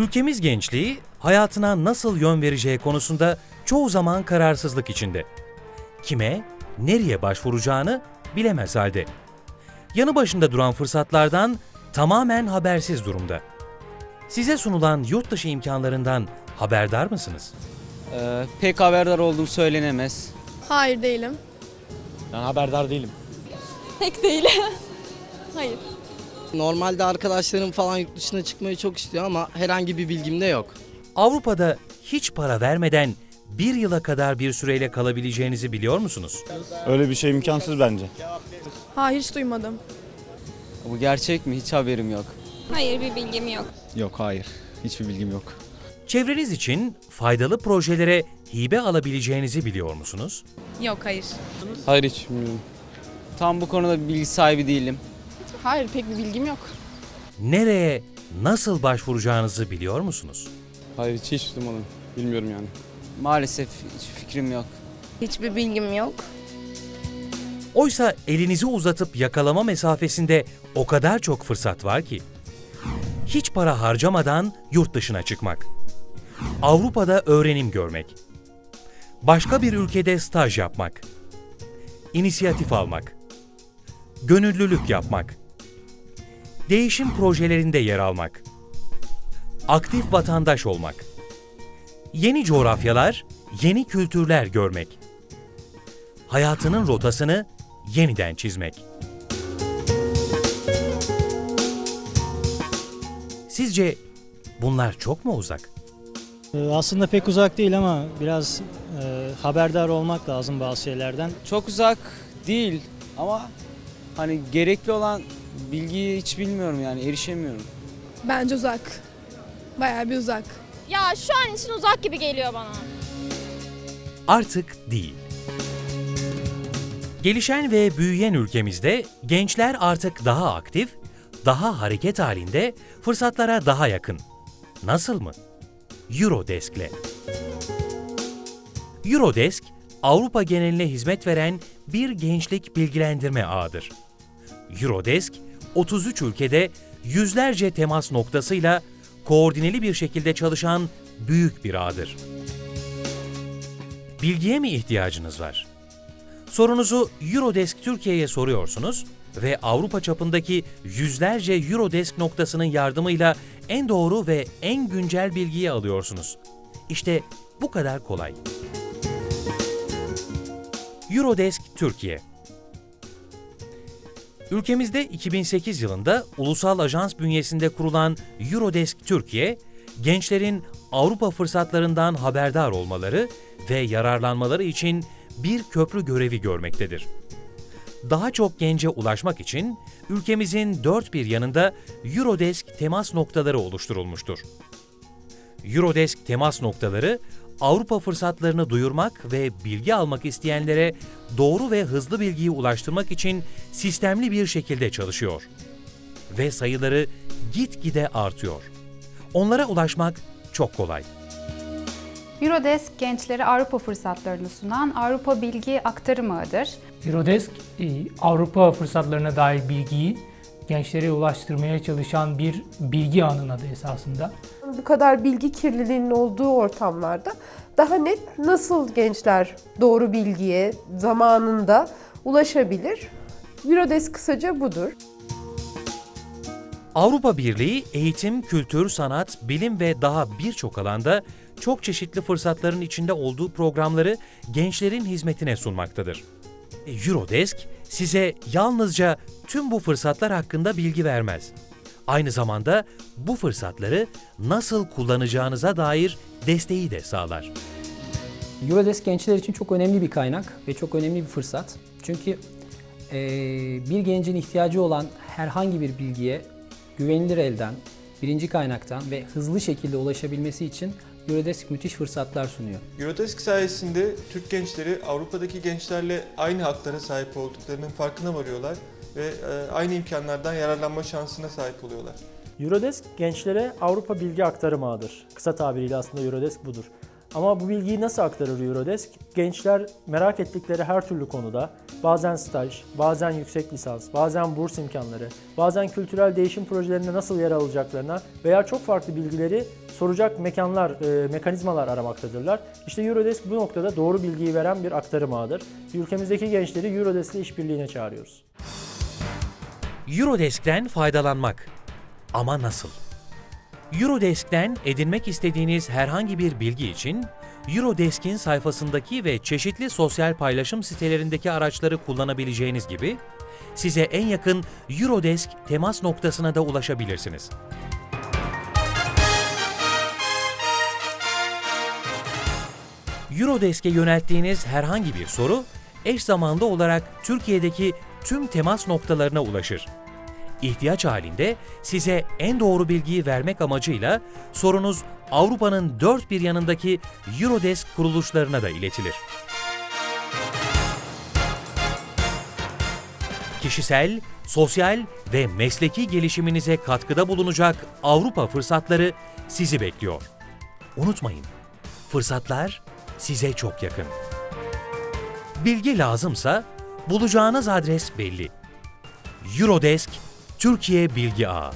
Ülkemiz gençliği hayatına nasıl yön vereceği konusunda çoğu zaman kararsızlık içinde. Kime, nereye başvuracağını bilemez halde. Yanı başında duran fırsatlardan tamamen habersiz durumda. Size sunulan yurt dışı imkanlarından haberdar mısınız? Ee, pek haberdar olduğum söylenemez. Hayır değilim. Ben haberdar değilim. Pek değil. Hayır. Normalde arkadaşlarım falan yurt dışına çıkmayı çok istiyor ama herhangi bir bilgim de yok. Avrupa'da hiç para vermeden bir yıla kadar bir süreyle kalabileceğinizi biliyor musunuz? Öyle bir şey imkansız bence. Hayır hiç duymadım. Bu gerçek mi? Hiç haberim yok. Hayır bir bilgim yok. Yok hayır. Hiçbir bilgim yok. Çevreniz için faydalı projelere hibe alabileceğinizi biliyor musunuz? Yok hayır. Hayır hiç bilmiyorum. Tam bu konuda bilgi sahibi değilim. Hayır pek bir bilgim yok. Nereye, nasıl başvuracağınızı biliyor musunuz? Hayır hiç hiç duymadım. Bilmiyorum yani. Maalesef hiç fikrim yok. Hiçbir bilgim yok. Oysa elinizi uzatıp yakalama mesafesinde o kadar çok fırsat var ki. Hiç para harcamadan yurt dışına çıkmak. Avrupa'da öğrenim görmek. Başka bir ülkede staj yapmak. İnisiyatif almak. Gönüllülük yapmak. Değişim projelerinde yer almak. Aktif vatandaş olmak. Yeni coğrafyalar, yeni kültürler görmek hayatının rotasını yeniden çizmek. Sizce bunlar çok mu uzak? Ee, Aslında pek uzak değil ama biraz e, haberdar olmak lazım bazı şeylerden. Çok uzak değil ama hani gerekli olan bilgiyi hiç bilmiyorum yani erişemiyorum. Bence uzak. Bayağı bir uzak. Ya şu an için uzak gibi geliyor bana. Artık değil. Gelişen ve büyüyen ülkemizde gençler artık daha aktif, daha hareket halinde, fırsatlara daha yakın. Nasıl mı? Eurodesk'le. Eurodesk, Avrupa geneline hizmet veren bir gençlik bilgilendirme ağıdır. Eurodesk, 33 ülkede yüzlerce temas noktasıyla koordineli bir şekilde çalışan büyük bir ağdır. Bilgiye mi ihtiyacınız var? Sorunuzu Eurodesk Türkiye'ye soruyorsunuz ve Avrupa çapındaki yüzlerce Eurodesk noktasının yardımıyla en doğru ve en güncel bilgiyi alıyorsunuz. İşte bu kadar kolay. Eurodesk Türkiye Ülkemizde 2008 yılında ulusal ajans bünyesinde kurulan Eurodesk Türkiye, gençlerin Avrupa fırsatlarından haberdar olmaları ve yararlanmaları için bir köprü görevi görmektedir. Daha çok gence ulaşmak için ülkemizin dört bir yanında Eurodesk temas noktaları oluşturulmuştur. Eurodesk temas noktaları Avrupa fırsatlarını duyurmak ve bilgi almak isteyenlere doğru ve hızlı bilgiyi ulaştırmak için sistemli bir şekilde çalışıyor. Ve sayıları gitgide artıyor. Onlara ulaşmak çok kolay. Eurodesk gençlere Avrupa fırsatlarını sunan Avrupa Bilgi Aktarım Ağı'dır. Eurodesk, e, Avrupa fırsatlarına dair bilgiyi gençlere ulaştırmaya çalışan bir bilgi ağının adı esasında. Bu kadar bilgi kirliliğinin olduğu ortamlarda daha net nasıl gençler doğru bilgiye zamanında ulaşabilir? Eurodesk kısaca budur. Avrupa Birliği eğitim, kültür, sanat, bilim ve daha birçok alanda çok çeşitli fırsatların içinde olduğu programları gençlerin hizmetine sunmaktadır. Eurodesk size yalnızca tüm bu fırsatlar hakkında bilgi vermez. Aynı zamanda bu fırsatları nasıl kullanacağınıza dair desteği de sağlar. Eurodesk gençler için çok önemli bir kaynak ve çok önemli bir fırsat. Çünkü e, bir gencin ihtiyacı olan herhangi bir bilgiye güvenilir elden, birinci kaynaktan ve hızlı şekilde ulaşabilmesi için Eurodesk müthiş fırsatlar sunuyor. Eurodesk sayesinde Türk gençleri Avrupa'daki gençlerle aynı haklara sahip olduklarının farkına varıyorlar ve e, aynı imkanlardan yararlanma şansına sahip oluyorlar. Eurodesk gençlere Avrupa bilgi aktarım ağıdır. Kısa tabiriyle aslında Eurodesk budur. Ama bu bilgiyi nasıl aktarır Eurodesk? Gençler merak ettikleri her türlü konuda bazen staj, bazen yüksek lisans, bazen burs imkanları, bazen kültürel değişim projelerinde nasıl yer alacaklarına veya çok farklı bilgileri soracak mekanlar, e, mekanizmalar aramaktadırlar. İşte Eurodesk bu noktada doğru bilgiyi veren bir aktarım ağıdır. Ülkemizdeki gençleri Eurodesk ile işbirliğine çağırıyoruz. Eurodesk'ten faydalanmak. Ama nasıl? Eurodesk'ten edinmek istediğiniz herhangi bir bilgi için Eurodesk'in sayfasındaki ve çeşitli sosyal paylaşım sitelerindeki araçları kullanabileceğiniz gibi size en yakın Eurodesk temas noktasına da ulaşabilirsiniz. Eurodesk'e yönelttiğiniz herhangi bir soru eş zamanlı olarak Türkiye'deki tüm temas noktalarına ulaşır. İhtiyaç halinde size en doğru bilgiyi vermek amacıyla sorunuz Avrupa'nın dört bir yanındaki Eurodesk kuruluşlarına da iletilir. Kişisel, sosyal ve mesleki gelişiminize katkıda bulunacak Avrupa fırsatları sizi bekliyor. Unutmayın, fırsatlar size çok yakın. Bilgi lazımsa bulacağınız adres belli. Eurodesk Türkiye Bilgi Ağı